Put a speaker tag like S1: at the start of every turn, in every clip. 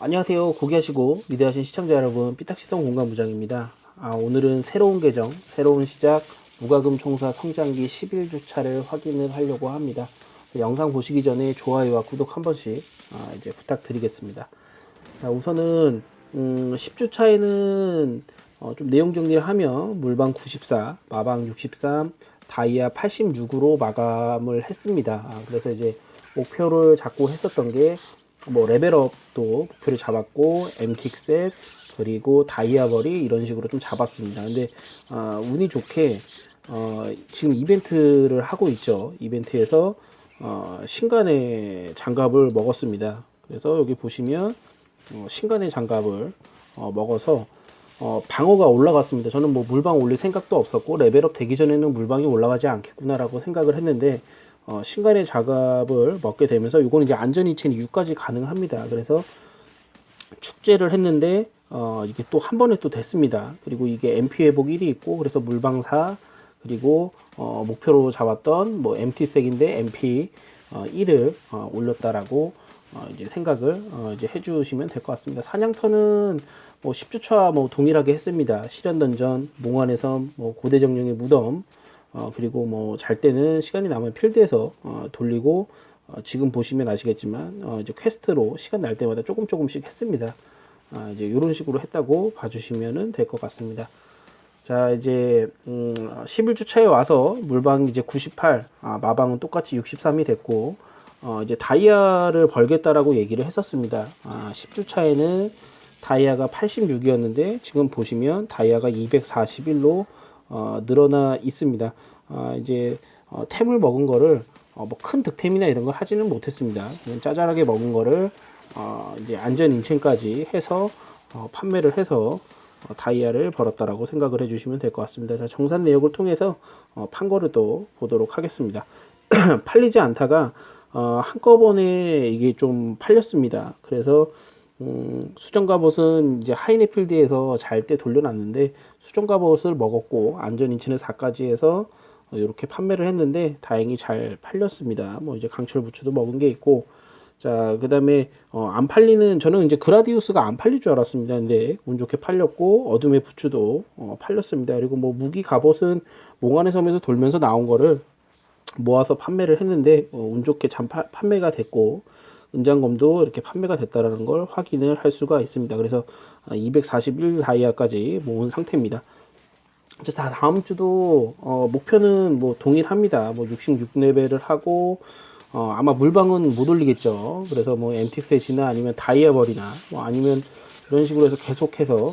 S1: 안녕하세요. 고기하시고 미대하신 시청자 여러분, 삐딱시성 공간부장입니다. 아, 오늘은 새로운 계정, 새로운 시작, 무과금 총사 성장기 11주차를 확인을 하려고 합니다. 영상 보시기 전에 좋아요와 구독 한 번씩 아, 이제 부탁드리겠습니다. 자, 우선은 음, 10주차에는 어, 좀 내용 정리를 하면 물방 94, 마방 63, 다이아 86으로 마감을 했습니다. 아, 그래서 이제 목표를 잡고 했었던 게 뭐 레벨업도 목표를 잡았고 MTX 그리고 다이아벌이 이런 식으로 좀 잡았습니다. 근데 아, 운이 좋게 어, 지금 이벤트를 하고 있죠. 이벤트에서 어, 신간의 장갑을 먹었습니다. 그래서 여기 보시면 어, 신간의 장갑을 어, 먹어서 어, 방어가 올라갔습니다. 저는 뭐 물방 올릴 생각도 없었고 레벨업 되기 전에는 물방이 올라가지 않겠구나라고 생각을 했는데 어, 신간의 장갑을 먹게 되면서 이거는 이제 안전이체는 6까지 가능합니다. 그래서 축제를 했는데 어, 이게 또 한 번에 또 됐습니다. 그리고 이게 MP 회복 1이 있고 그래서 물방사 그리고 어, 목표로 잡았던 뭐 MT색인데 MP 어, 1을 어, 올렸다라고 어, 이제 생각을 어, 이제 해주시면 될 것 같습니다. 사냥터는 뭐 10주차 뭐 동일하게 했습니다. 실현 던전, 몽환의 섬, 뭐 고대 정령의 무덤, 어, 그리고 뭐 잘 때는 시간이 남으면 필드에서 어, 돌리고 어, 지금 보시면 아시겠지만 어, 이제 퀘스트로 시간 날 때마다 조금 조금씩 했습니다. 아, 이제 이런 식으로 했다고 봐주시면 될 것 같습니다. 자 이제 음, 11주차에 와서 물방 이제 98, 아, 마방은 똑같이 63이 됐고 어, 이제 다이아를 벌겠다라고 얘기를 했었습니다. 아, 10주차에는 다이아가 86이었는데 지금 보시면 다이아가 241로 어, 늘어나 있습니다. 아, 이제 어, 템을 먹은 거를 어, 뭐 큰 득템이나 이런 걸 하지는 못했습니다. 그냥 짜잘하게 먹은 거를 어, 이제 안전 인챈까지 해서 어, 판매를 해서 어, 다이아를 벌었다라고 생각을 해주시면 될 것 같습니다. 자, 정산 내역을 통해서 어, 판 거를 또 보도록 하겠습니다. 팔리지 않다가 어, 한꺼번에 이게 좀 팔렸습니다. 그래서 음, 수정 갑옷은 이제 하이네필드에서 잘 때 돌려놨는데 수정 갑옷을 먹었고 안전 인치는 4까지 해서 어, 이렇게 판매를 했는데 다행히 잘 팔렸습니다. 뭐 이제 강철 부츠도 먹은 게 있고 자 그다음에 어, 안 팔리는 저는 이제 그라디우스가 안 팔릴 줄 알았습니다. 근데 운 좋게 팔렸고 어둠의 부츠도 어, 팔렸습니다. 그리고 뭐 무기 갑옷은 몽환의 섬에서 돌면서 나온 거를 모아서 판매를 했는데 어, 운 좋게 참 파- 판매가 됐고 은장검도 이렇게 판매가 됐다라는 걸 확인을 할 수가 있습니다. 그래서 241 다이아까지 모은 상태입니다. 이제 다 다음 주도 어, 목표는 뭐 동일합니다. 뭐 66레벨을 하고 어, 아마 물방은 못 올리겠죠. 그래서 뭐 MTX나 아니면 다이아벌이나 뭐 아니면 이런 식으로 해서 계속해서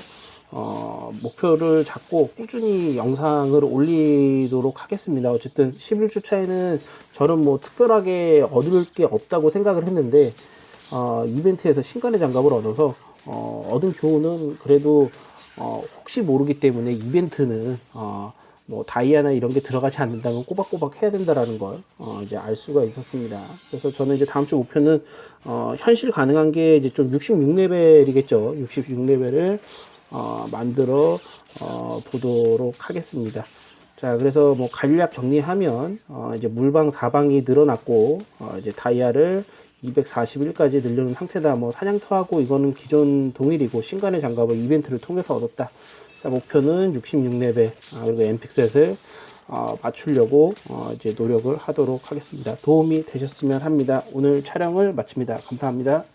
S1: 어, 목표를 잡고 꾸준히 영상을 올리도록 하겠습니다. 어쨌든 11주 차에는 저는 뭐 특별하게 얻을 게 없다고 생각을 했는데 어, 이벤트에서 신간의 장갑을 얻어서 어, 얻은 교훈은 그래도 어, 혹시 모르기 때문에 이벤트는 어, 뭐 다이아나 이런 게 들어가지 않는다면 꼬박꼬박 해야 된다라는 걸 어, 이제 알 수가 있었습니다. 그래서 저는 이제 다음 주 목표는 어, 현실 가능한 게 이제 좀 66레벨이겠죠. 66레벨을 어, 만들어 어, 보도록 하겠습니다. 자, 그래서 뭐 간략 정리하면 어, 이제 물방 4방이 늘어났고 어, 이제 다이아를 241까지 늘려놓은 상태다. 뭐 사냥터하고 이거는 기존 동일이고 신간의 장갑을 이벤트를 통해서 얻었다. 자, 목표는 66레벨 아, 그리고 엠픽셋을 어, 맞추려고 어, 이제 노력을 하도록 하겠습니다. 도움이 되셨으면 합니다. 오늘 촬영을 마칩니다. 감사합니다.